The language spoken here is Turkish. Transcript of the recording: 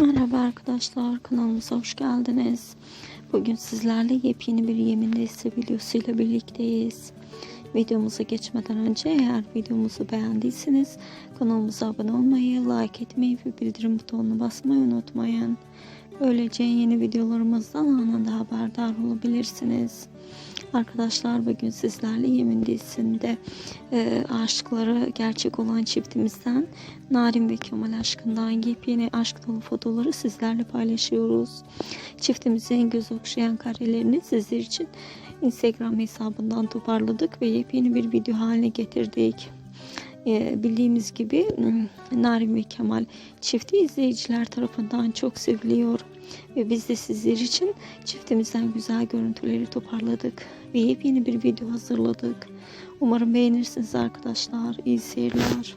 Merhaba arkadaşlar kanalımıza hoş geldiniz. Bugün sizlerle yepyeni bir yemin dizisi videosuyla birlikteyiz. Videomuza geçmeden önce eğer videomuzu beğendiyseniz kanalımıza abone olmayı, like etmeyi ve bildirim butonuna basmayı unutmayın. Böylece yeni videolarımızdan anında haberdar olabilirsiniz. Arkadaşlar bugün sizlerle Yemin dizisinde e, aşkları gerçek olan çiftimizden Narin ve Kemal aşkından yepyeni aşk dolu fotoları sizlerle paylaşıyoruz. Çiftimizin göz okşayan karelerini sizler için Instagram hesabından toparladık ve yepyeni bir video haline getirdik. E, bildiğimiz gibi Narin ve Kemal çifti izleyiciler tarafından çok seviliyor. Ve biz de sizler için çiftimizden güzel görüntüleri toparladık ve yepyeni bir video hazırladık. Umarım beğenirsiniz arkadaşlar. İyi seyirler.